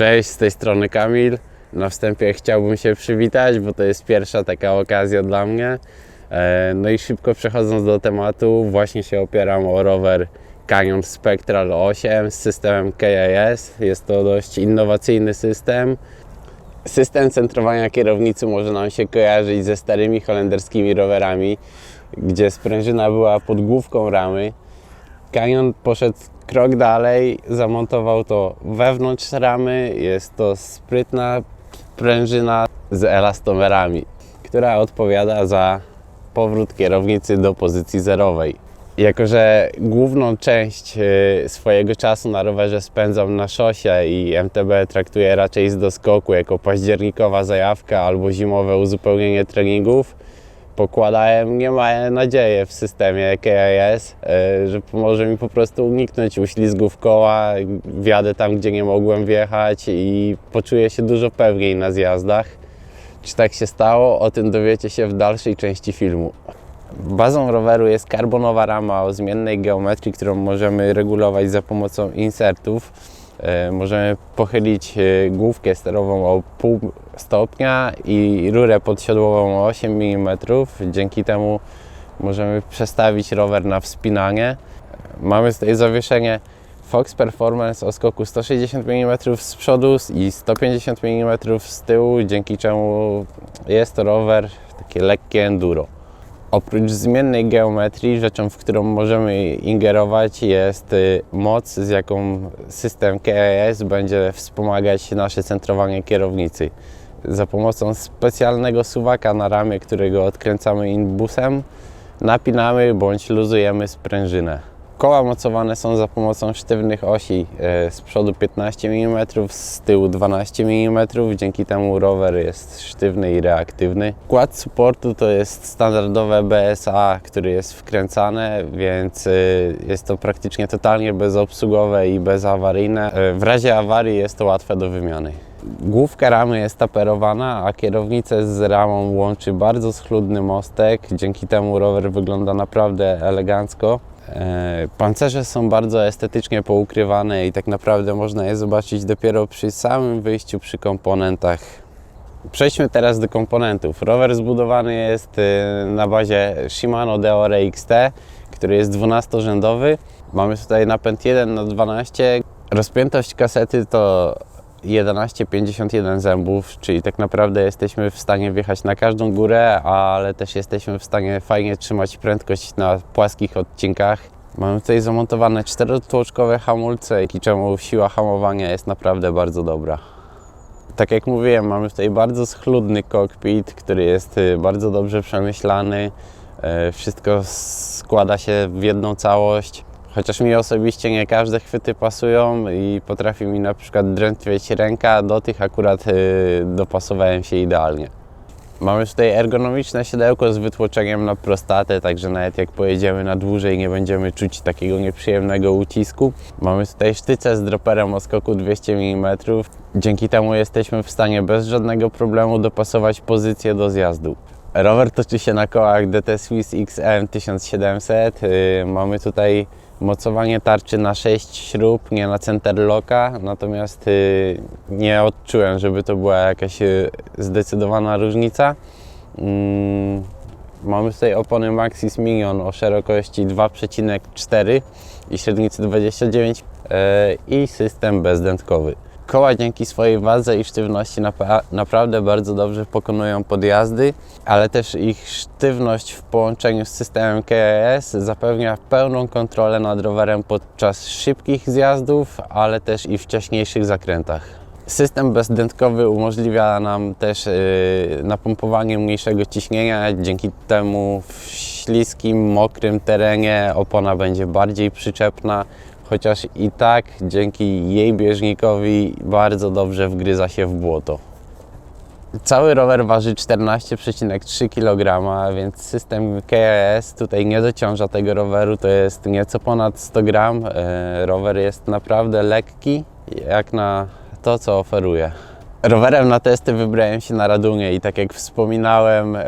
Cześć, z tej strony Kamil. Na wstępie chciałbym się przywitać, bo to jest pierwsza taka okazja dla mnie. E, No i szybko przechodząc do tematu, właśnie się opieram o rower Canyon Spectral 8 z systemem KIS. Jest to dość innowacyjny system. System centrowania kierownicy może nam się kojarzyć ze starymi holenderskimi rowerami, gdzie sprężyna była pod główką ramy. Canyon poszedł krok dalej, zamontował to wewnątrz ramy. Jest to sprytna sprężyna z elastomerami, która odpowiada za powrót kierownicy do pozycji zerowej. Jako, że główną część e, swojego czasu na rowerze spędzam na szosie i MTB traktuję raczej z doskoku jako październikowa zajawka albo zimowe uzupełnienie treningów, pokładałem niemałe nadzieje w systemie KIS, e, że pomoże mi po prostu uniknąć uślizgów koła, wjadę tam, gdzie nie mogłem wjechać i poczuję się dużo pewniej na zjazdach. Czy tak się stało? O tym dowiecie się w dalszej części filmu. Bazą roweru jest karbonowa rama o zmiennej geometrii, którą możemy regulować za pomocą insertów. E, Możemy pochylić e, główkę sterową o pół stopnia i rurę podsiodłową o 8 mm. Dzięki temu możemy przestawić rower na wspinanie. Mamy tutaj zawieszenie Fox Performance o skoku 160 mm z przodu i 150 mm z tyłu, dzięki czemu jest to rower takie lekkie enduro. Oprócz zmiennej geometrii, rzeczą, w którą możemy ingerować jest y, moc, z jaką system KIS będzie wspomagać nasze centrowanie kierownicy. Za pomocą specjalnego suwaka na ramię, którego odkręcamy inbusem, napinamy bądź luzujemy sprężynę. Koła mocowane są za pomocą sztywnych osi, e, z przodu 15 mm, z tyłu 12 mm, dzięki temu rower jest sztywny i reaktywny. Kład supportu to jest standardowe BSA, który jest wkręcane, więc e, jest to praktycznie totalnie bezobsługowe i bezawaryjne. E, W razie awarii jest to łatwe do wymiany. Główka ramy jest taperowana, a kierownicę z ramą łączy bardzo schludny mostek. Dzięki temu rower wygląda naprawdę elegancko. E, Pancerze są bardzo estetycznie poukrywane i tak naprawdę można je zobaczyć dopiero przy samym wyjściu przy komponentach. Przejdźmy teraz do komponentów. Rower zbudowany jest e, na bazie Shimano Deore XT, który jest 12-rzędowy. Mamy tutaj napęd 1 na 12 Rozpiętość kasety to 11,51 zębów, czyli tak naprawdę jesteśmy w stanie wjechać na każdą górę, ale też jesteśmy w stanie fajnie trzymać prędkość na płaskich odcinkach. Mamy tutaj zamontowane czterotłoczkowe hamulce, dzięki czemu siła hamowania jest naprawdę bardzo dobra. Tak jak mówiłem, mamy tutaj bardzo schludny kokpit, który jest y, bardzo dobrze przemyślany. E, Wszystko składa się w jedną całość. Chociaż mi osobiście nie każde chwyty pasują i potrafi mi na przykład drętwieć ręka, do tych akurat y, dopasowałem się idealnie. Mamy tutaj ergonomiczne siodełko z wytłoczeniem na prostatę, także nawet jak pojedziemy na dłużej nie będziemy czuć takiego nieprzyjemnego ucisku. Mamy tutaj sztyce z droperem o skoku 200 mm. Dzięki temu jesteśmy w stanie bez żadnego problemu dopasować pozycję do zjazdu. Rower toczy się na kołach DT Swiss XM 1700. Yy, Mamy tutaj mocowanie tarczy na 6 śrub, nie na center locka, natomiast yy, nie odczułem, żeby to była jakaś yy, zdecydowana różnica. Mm, Mamy tutaj opony Maxxis Minion o szerokości 2,4 i średnicy 29 yy, i system bezdętkowy. Koła dzięki swojej wadze i sztywności naprawdę bardzo dobrze pokonują podjazdy, ale też ich sztywność w połączeniu z systemem KIS zapewnia pełną kontrolę nad rowerem podczas szybkich zjazdów, ale też i wcześniejszych zakrętach. System bezdętkowy umożliwia nam też yy, napompowanie mniejszego ciśnienia, dzięki temu w śliskim, mokrym terenie opona będzie bardziej przyczepna, chociaż i tak dzięki jej bieżnikowi bardzo dobrze wgryza się w błoto. Cały rower waży 14,3 kg, więc system KIS tutaj nie dociąża tego roweru, to jest nieco ponad 100 gram. E, Rower jest naprawdę lekki, jak na to, co oferuje. Rowerem na testy wybrałem się na Radunie i tak jak wspominałem, e,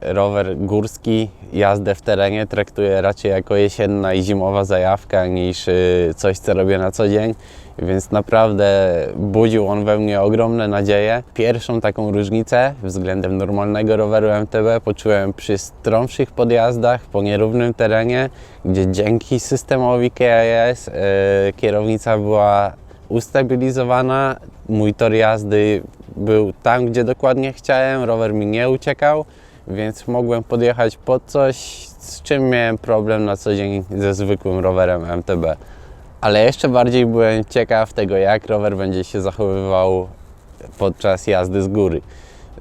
rower górski, jazdę w terenie traktuję raczej jako jesienna i zimowa zajawka niż e, coś, co robię na co dzień, więc naprawdę budził on we mnie ogromne nadzieje. Pierwszą taką różnicę względem normalnego roweru MTB poczułem przy stromszych podjazdach po nierównym terenie, gdzie dzięki systemowi KIS e, kierownica była ustabilizowana, mój tor jazdy był tam, gdzie dokładnie chciałem, rower mi nie uciekał, więc mogłem podjechać pod coś, z czym miałem problem na co dzień ze zwykłym rowerem MTB. Ale jeszcze bardziej byłem ciekaw tego, jak rower będzie się zachowywał podczas jazdy z góry.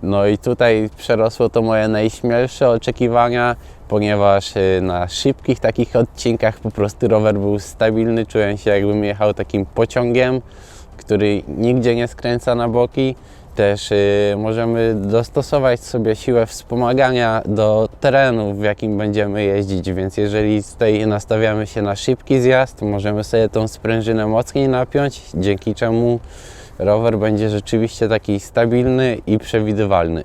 No i tutaj przerosło to moje najśmielsze oczekiwania, ponieważ y, na szybkich takich odcinkach po prostu rower był stabilny, czułem się jakbym jechał takim pociągiem, który nigdzie nie skręca na boki. Też y, możemy dostosować sobie siłę wspomagania do terenu, w jakim będziemy jeździć, więc jeżeli tutaj nastawiamy się na szybki zjazd, możemy sobie tą sprężynę mocniej napiąć, dzięki czemu rower będzie rzeczywiście taki stabilny i przewidywalny.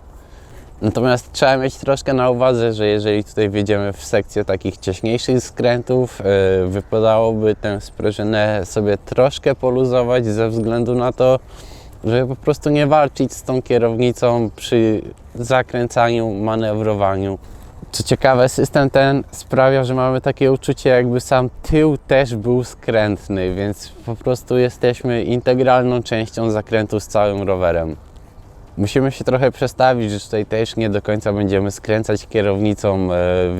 Natomiast trzeba mieć troszkę na uwadze, że jeżeli tutaj wjedziemy w sekcję takich ciaśniejszych skrętów, yy, wypadałoby tę sprężynę sobie troszkę poluzować ze względu na to, żeby po prostu nie walczyć z tą kierownicą przy zakręcaniu, manewrowaniu. Co ciekawe, system ten sprawia, że mamy takie uczucie, jakby sam tył też był skrętny, więc po prostu jesteśmy integralną częścią zakrętu z całym rowerem. Musimy się trochę przestawić, że tutaj też nie do końca będziemy skręcać kierownicą e,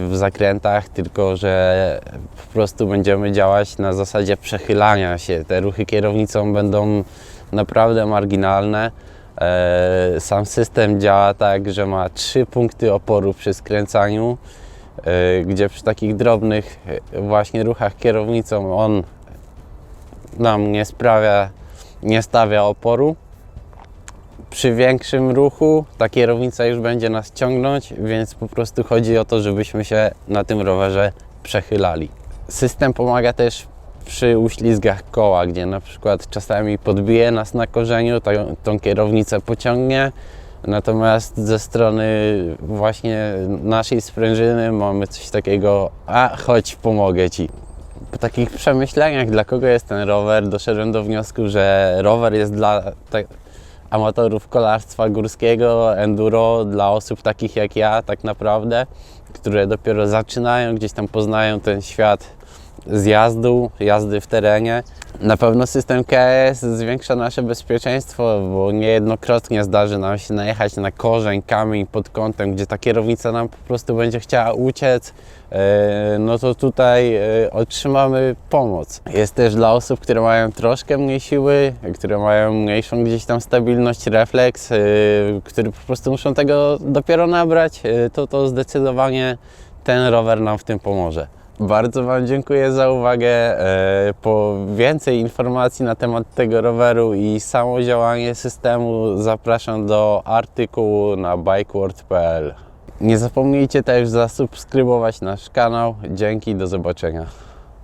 w zakrętach, tylko że po prostu będziemy działać na zasadzie przechylania się. Te ruchy kierownicą będą naprawdę marginalne. E, Sam system działa tak, że ma trzy punkty oporu przy skręcaniu, e, gdzie przy takich drobnych e, właśnie ruchach kierownicą on nam nie sprawia, nie stawia oporu. Przy większym ruchu ta kierownica już będzie nas ciągnąć, więc po prostu chodzi o to, żebyśmy się na tym rowerze przechylali. System pomaga też przy uślizgach koła, gdzie na przykład czasami podbije nas na korzeniu, tą, tą kierownicę pociągnie, natomiast ze strony właśnie naszej sprężyny mamy coś takiego, a chodź pomogę Ci. Po takich przemyśleniach, dla kogo jest ten rower, doszedłem do wniosku, że rower jest dla amatorów kolarstwa górskiego, enduro, dla osób takich jak ja tak naprawdę, które dopiero zaczynają, gdzieś tam poznają ten świat zjazdu, jazdy w terenie. Na pewno system KS zwiększa nasze bezpieczeństwo, bo niejednokrotnie zdarzy nam się najechać na korzeń, kamień pod kątem, gdzie ta kierownica nam po prostu będzie chciała uciec, e, no to tutaj e, otrzymamy pomoc. Jest też dla osób, które mają troszkę mniej siły, które mają mniejszą gdzieś tam stabilność, refleks, e, które po prostu muszą tego dopiero nabrać, to to zdecydowanie ten rower nam w tym pomoże. Bardzo Wam dziękuję za uwagę. E, Po więcej informacji na temat tego roweru i samo działanie systemu zapraszam do artykułu na bikeworld.pl. Nie zapomnijcie też zasubskrybować nasz kanał. Dzięki, do zobaczenia.